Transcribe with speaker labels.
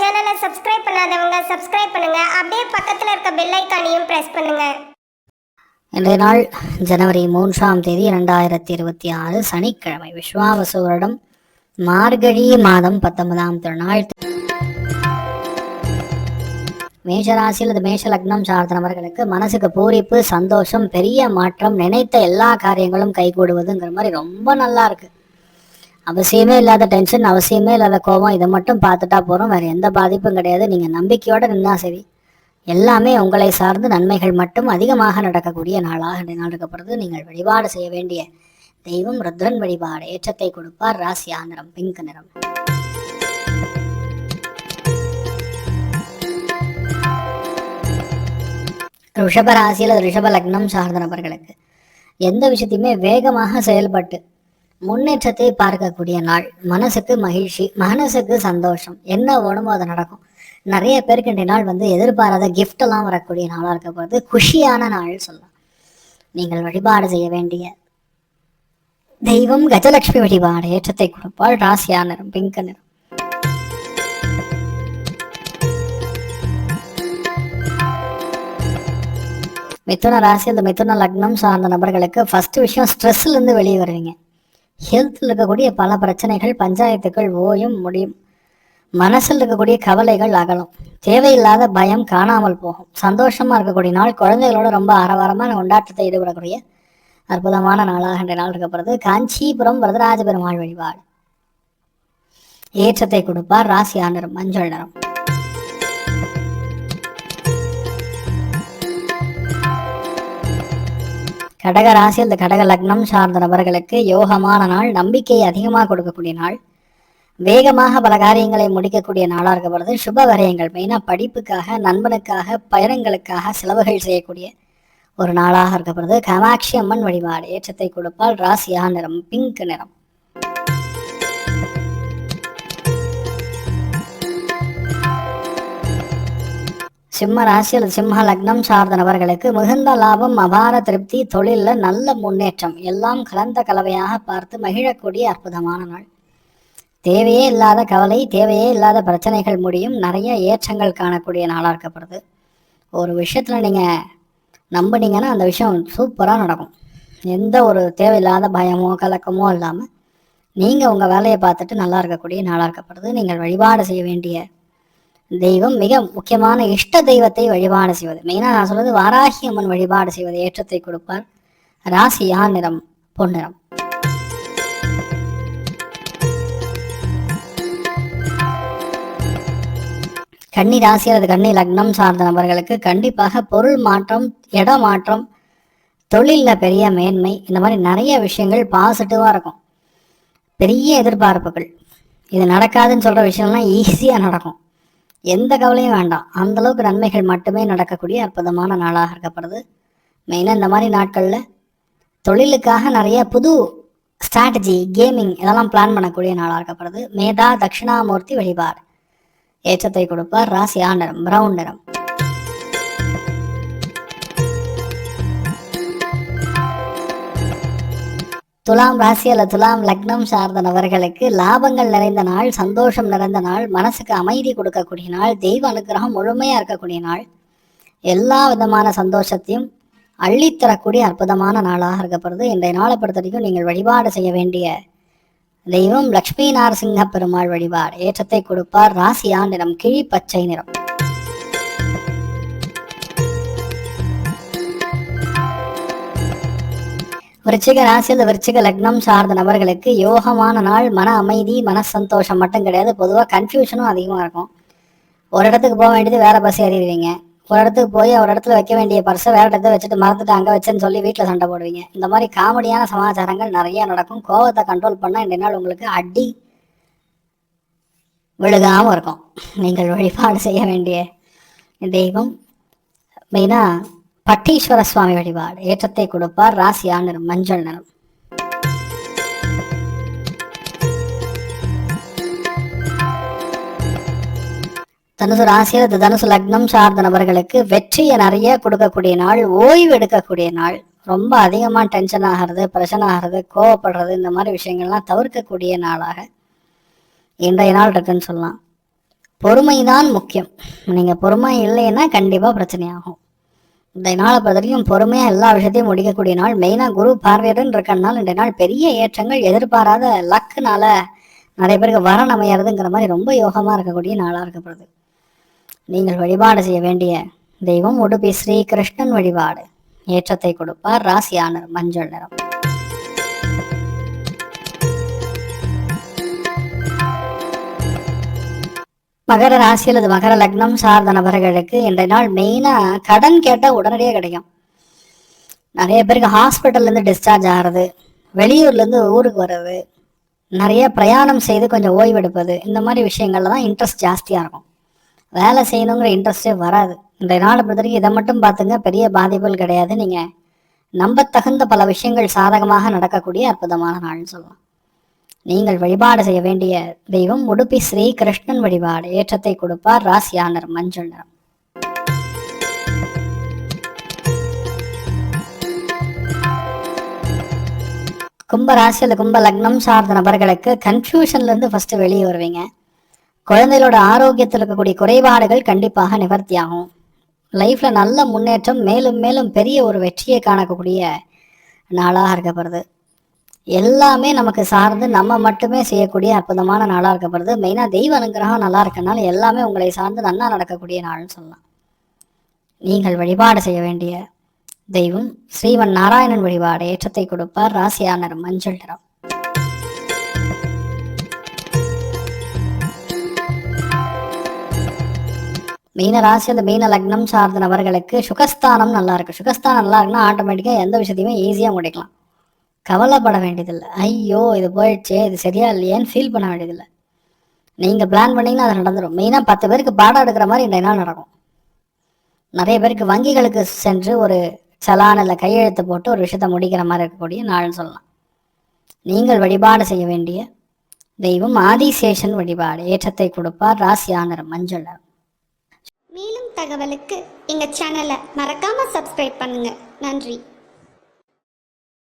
Speaker 1: சேனலை சப்ஸ்கிரைப் பண்ணாதவங்க சப்ஸ்கிரைப் பண்ணுங்க. அப்படியே பக்கத்தில் இருக்க பெல் ஐக்கானையும் பிரஸ் பண்ணுங்க.
Speaker 2: இன்றைய நாள் ஜனவரி மூன்றாம் தேதி இரண்டாயிரத்தி இருபத்தி ஆறு சனிக்கிழமை விஸ்வாவசு வருடம் மார்கழி மாதம் பத்தொன்பதாம் திருநாள். மேஷராசியில் அது மேஷ லக்னம் சார்ந்த நபர்களுக்கு மனசுக்கு பூரிப்பு சந்தோஷம் பெரிய மாற்றம் நினைத்த எல்லா காரியங்களும் கைகூடுவதுங்கிற மாதிரி ரொம்ப நல்லா இருக்குது அவசியமே இல்லாத டென்ஷன் அவசியமே இல்லாத கோபம். இதை மட்டும் பார்த்துட்டா போகிறோம் வேறு எந்த பாதிப்பும் கிடையாது. நீங்கள் நம்பிக்கையோட நின்னா சரி. எல்லாமே உங்களை சார்ந்து நன்மைகள் மட்டும் அதிகமாக நடக்கக்கூடிய நாளாக இந்த இருக்கப்படுது நீங்கள் வழிபாடு செய்ய வேண்டிய தெய்வம் ருத்ரன் வழிபாடு. ஏற்றத்தை கொடுப்பார். ராசி நிறம் பிங்க் நிறம். ரிஷப ராசியில் ரிஷப லக்னம் சார்ந்த நபர்களுக்கு எந்த விஷயத்தையுமே வேகமாக செயல்பட்டு முன்னேற்றத்தை பார்க்கக்கூடிய நாள். மனசுக்கு மகிழ்ச்சி மனசுக்கு சந்தோஷம். என்ன வேணுமோ அது நடக்கும். நிறைய பேருக்கு இன்றைய நாள் வந்து எதிர்பாராத கிஃப்ட் எல்லாம் வரக்கூடிய நாளாக இருக்க போகிறது குஷியான நாள் சொல்லலாம். நீங்கள் வழிபாடு செய்ய வேண்டிய தெய்வம் கஜலட்சுமி வழிபாடு ஏற்றத்தை கொடுப்பாள். ராசியா நிறம் பிங்க் நிறம். மிதுன ராசி அந்த மிதுன லக்னம் சார்ந்த நபர்களுக்கு ஃபர்ஸ்ட் விஷயம் ஸ்ட்ரெஸ்ல இருந்து வெளியே வருவீங்க. ஹெல்த்தில் இருக்கக்கூடிய பல பிரச்சனைகள் பஞ்சாயத்துக்கள் ஓயும் முடியும். மனசில் இருக்கக்கூடிய கவலைகள் அகலும். தேவையில்லாத பயம் காணாமல் போகும். சந்தோஷமாக இருக்கக்கூடிய நாள் குழந்தைகளோட ரொம்ப ஆரவாரமான கொண்டாட்டத்தை ஈடுபடக்கூடிய அற்புதமான நாளாக இன்றைய நாள் இருக்கப்படுறது காஞ்சிபுரம் வரதராஜ பெருமாள் வழிபாடு. ஏற்றத்தை கொடுப்பார் ராசியா நிறம் மஞ்சள் நிறம். கடக ராசி அந்த கடக லக்னம் சார்ந்த நபர்களுக்கு யோகமான நாள் நம்பிக்கையை அதிகமாக கொடுக்கக்கூடிய நாள். வேகமாக பல காரியங்களை முடிக்கக்கூடிய நாளாக இருக்கப்படுது சுப வரையங்கள். மெயினாக படிப்புக்காக நண்பனுக்காக பயணங்களுக்காக செலவுகள் செய்யக்கூடிய ஒரு நாளாக இருக்கப்படுது கமாட்சி அம்மன் வழிபாடு ஏற்றத்தை கொடுப்பால் ராசியா நிறம் பிங்க் நிறம். சிம்ம ராசி அல்லது சிம்ம லக்னம் சார்ந்த நபர்களுக்கு மிகுந்த லாபம் அபார திருப்தி தொழிலில் நல்ல முன்னேற்றம். எல்லாம் கலந்த கலவையாக பார்த்து மகிழக்கூடிய அற்புதமான நாள். தேவையே இல்லாத கவலை தேவையே இல்லாத பிரச்சனைகள் முடியும். நிறைய ஏற்றங்கள் காணக்கூடிய நாளாக இருக்கப்படுது. ஒரு விஷயத்தில் நீங்கள் நம்பினீங்கன்னா அந்த விஷயம் சூப்பராக நடக்கும். எந்த ஒரு தேவையில்லாத பயமோ கலக்கமோ இல்லாமல் நீங்கள் உங்கள் வேலையை பார்த்துட்டு நல்லா இருக்கக்கூடிய நாளாக இருக்கப்படுது. நீங்கள் வழிபாடு செய்ய வேண்டிய தெய்வம் மிக முக்கியமான இஷ்ட தெய்வத்தை வழிபாடு செய்வது. மெயினாக நான் சொல்வது வாராகி அம்மன் வழிபாடு செய்வது ஏற்றத்தை கொடுப்பார். ராசியா நிறம் பொன்னிறம் கன்னி ராசி அல்லது கன்னி லக்னம் சார்ந்த நபர்களுக்கு கண்டிப்பாக பொருள் மாற்றம் இட மாற்றம் தொழிலில் பெரிய மேன்மை இந்த மாதிரி நிறைய விஷயங்கள் பாசிட்டிவாக இருக்கும். பெரிய எதிர்பார்ப்புகள். இது நடக்காதுன்னு சொல்கிற விஷயம்லாம் ஈஸியாக நடக்கும். எந்த கவலையும் வேண்டாம். அந்த அளவுக்கு நன்மைகள் மட்டுமே நடக்கக்கூடிய அற்புதமான நாளாக இருக்கப்படுது மெயினாக இந்த மாதிரி நாட்களில் தொழிலுக்காக நிறைய புது ஸ்ட்ராட்டஜி கேமிங் இதெல்லாம் பிளான் பண்ணக்கூடிய நாளாக இருக்கப்படுது மேதா தட்சிணாமூர்த்தி வழிபாடு. ஏற்றத்தை கொடுப்பார் ராசி ஆண்டரம் பிரவுன் துலாம் ராசி அல்ல துலாம் லக்னம் சார்ந்த நபர்களுக்கு லாபங்கள் நிறைந்த நாள் சந்தோஷம் நிறைந்த நாள் மனசுக்கு அமைதி கொடுக்கக்கூடிய நாள் தெய்வ அனுகிரகம் முழுமையாக இருக்கக்கூடிய நாள். எல்லா விதமான சந்தோஷத்தையும் அள்ளித்தரக்கூடிய அற்புதமான நாளாக இருக்கப்படுது. இன்றைய நாளை பொறுத்த வரைக்கும் நீங்கள் வழிபாடு செய்ய வேண்டிய தெய்வம் லக்ஷ்மி நாரசிங்க பெருமாள் வழிபாடு. ஏற்றத்தை கொடுப்பார். ராசியா நிறம் கிழி பச்சை நிறம். விருச்சிக ராசியில் விருச்சிக லக்னம் சார்ந்த நபர்களுக்கு யோகமான நாள் மன அமைதி மன சந்தோஷம் மட்டும் கிடையாது. பொதுவாக கன்ஃபியூஷனும் அதிகமாக இருக்கும். ஒரு இடத்துக்கு போக வேண்டியது வேற பஸ் ஏறிடுவீங்க. ஒரு இடத்துக்கு போய் ஒரு இடத்துல வைக்க வேண்டிய பர்ஸை வேற இடத்துல வச்சுட்டு மறந்துட்டு அங்கே வச்சேன்னு சொல்லி வீட்டில் சண்டை போடுவீங்க. இந்த மாதிரி காமெடியான சமாச்சாரங்கள் நிறைய நடக்கும். கோவத்தை கண்ட்ரோல் பண்ணால் இந்த நாள் உங்களுக்கு அடி விழுகாமல் இருக்கும். நீங்கள் வழிபாடு செய்ய வேண்டிய தெய்வம். மெயினாக பட்டீஸ்வர சுவாமி வழிபாடு. ஏற்றத்தை கொடுப்பார் ராசியா நிறம் மஞ்சள் நிறம். தனுசு ராசியில் இந்த தனுசு லக்னம் சார்ந்த நபர்களுக்கு வெற்றியை நிறைய கொடுக்கக்கூடிய நாள் ஓய்வு எடுக்கக்கூடிய நாள். ரொம்ப அதிகமாக டென்ஷன் ஆகிறது பிரச்சனை ஆகிறது கோவப்படுறது இந்த மாதிரி விஷயங்கள்லாம் தவிர்க்கக்கூடிய நாளாக இன்றைய நாள் இருக்குன்னு சொல்லலாம். பொறுமை தான் முக்கியம். நீங்கள் பொறுமை இல்லைன்னா கண்டிப்பாக பிரச்சனையாகும். இந்த நாளை பொறுத்தவரைக்கும் பொறுமையாக எல்லா விஷயத்தையும் முடிக்கக்கூடிய நாள். மெயினாக குரு பார்வையுடன் இருக்கனால இந்த நாள் பெரிய ஏற்றங்கள் எதிர்பாராத லக்குனால நிறைய பேருக்கு வரன் அமையறதுங்கிற மாதிரி ரொம்ப யோகமாக இருக்கக்கூடிய நாளாக இருக்கப்படுது. நீங்கள் வழிபாடு செய்ய வேண்டிய தெய்வம் உடுப்பி ஸ்ரீ கிருஷ்ணன் வழிபாடு. ஏற்றத்தை கொடுப்பார் ராசியானர் மஞ்சள் நிறம். மகர ராசி அல்லது மகர லக்னம் சார்ந்த நபர்களுக்கு இன்றைய நாள் மெயினாக கடன் கேட்டால் உடனடியாக கிடைக்கும். நிறைய பேருக்கு ஹாஸ்பிட்டல்லேருந்து டிஸ்சார்ஜ் ஆகிறது வெளியூர்லேருந்து ஊருக்கு வர்றது நிறைய பிரயாணம் செய்து கொஞ்சம் ஓய்வெடுப்பது இந்த மாதிரி விஷயங்கள்ல தான் இன்ட்ரெஸ்ட் ஜாஸ்தியாக இருக்கும். வேலை செய்யணுங்கிற இன்ட்ரெஸ்டே வராது. இன்றைய நாளை பொறுத்த வரைக்கும் இதை மட்டும் பார்த்துங்க பெரிய பாதிப்புகள் கிடையாது. நீங்கள் நம்பத்தகுந்த பல விஷயங்கள் சாதகமாக நடக்கக்கூடிய அற்புதமான நாள்னு சொல்லலாம். நீங்கள் வழிபாடு செய்ய வேண்டிய தெய்வம் உடுப்பி ஸ்ரீ கிருஷ்ணன் வழிபாடு. ஏற்றத்தை கொடுப்பார் ராசியானர் மஞ்சள் நிறம். கும்ப ராசி கும்ப லக்னம் சார்ந்த நபர்களுக்கு கன்ஃபியூஷன்ல இருந்து ஃபர்ஸ்ட் வெளியே வருவீங்க. குழந்தைகளோட ஆரோக்கியத்தில் இருக்கக்கூடிய குறைபாடுகள் கண்டிப்பாக நிவர்த்தியாகும். லைஃப்ல நல்ல முன்னேற்றம் மேலும் மேலும் பெரிய ஒரு வெற்றியை காணக்கூடிய நாளாக இருக்கப்படுது எல்லாமே நமக்கு சார்ந்து நம்ம மட்டுமே செய்யக்கூடிய அற்புதமான நாளாக இருக்கப்படுது. மெயினாக தெய்வ அனுகிரகம் நல்லா இருக்கனால எல்லாமே உங்களை சார்ந்து நன்னா நடக்கக்கூடிய நாள்னு சொல்லலாம். நீங்கள் வழிபாடு செய்ய வேண்டிய தெய்வம் ஸ்ரீவன் நாராயணன் வழிபாடு ஏற்றத்தை கொடுப்பார். ராசியானர் மஞ்சள் நிறம். மீன ராசி அந்த மீன லக்னம் சார்ந்த நபர்களுக்கு சுகஸ்தானம் நல்லா இருக்கு. சுகஸ்தானம் நல்லா இருக்குன்னா ஆட்டோமேட்டிக்காக எந்த விஷயத்தையுமே ஈஸியாக முடிக்கலாம். கவலைப்பட வேண்டியதில்லை. ஐயோ இது போயிடுச்சே இது சரியா இல்லையேன்னு ஃபீல் பண்ண வேண்டியதில்லை. நீங்கள் பிளான் பண்ணீங்கன்னா அது நடந்துடும் மெயினாக பத்து பேருக்கு பாடம் எடுக்கிற மாதிரி இன்றைய நாள் நடக்கும். நிறைய பேருக்கு வங்கிகளுக்கு சென்று ஒரு சலான் இல்லை கையெழுத்து போட்டு ஒரு விஷயத்தை முடிக்கிற மாதிரி இருக்கக்கூடிய நாள்னு சொல்லலாம். நீங்கள் வழிபாடு செய்ய வேண்டிய தெய்வம் ஆதிசேஷன் வழிபாடு. ஏற்றத்தை கொடுப்பார் ராசியானர் மஞ்சள்
Speaker 1: மேலும் தகவலுக்கு எங்கள் சேனலை மறக்காமல் சப்ஸ்கிரைப் பண்ணுங்கள் நன்றி.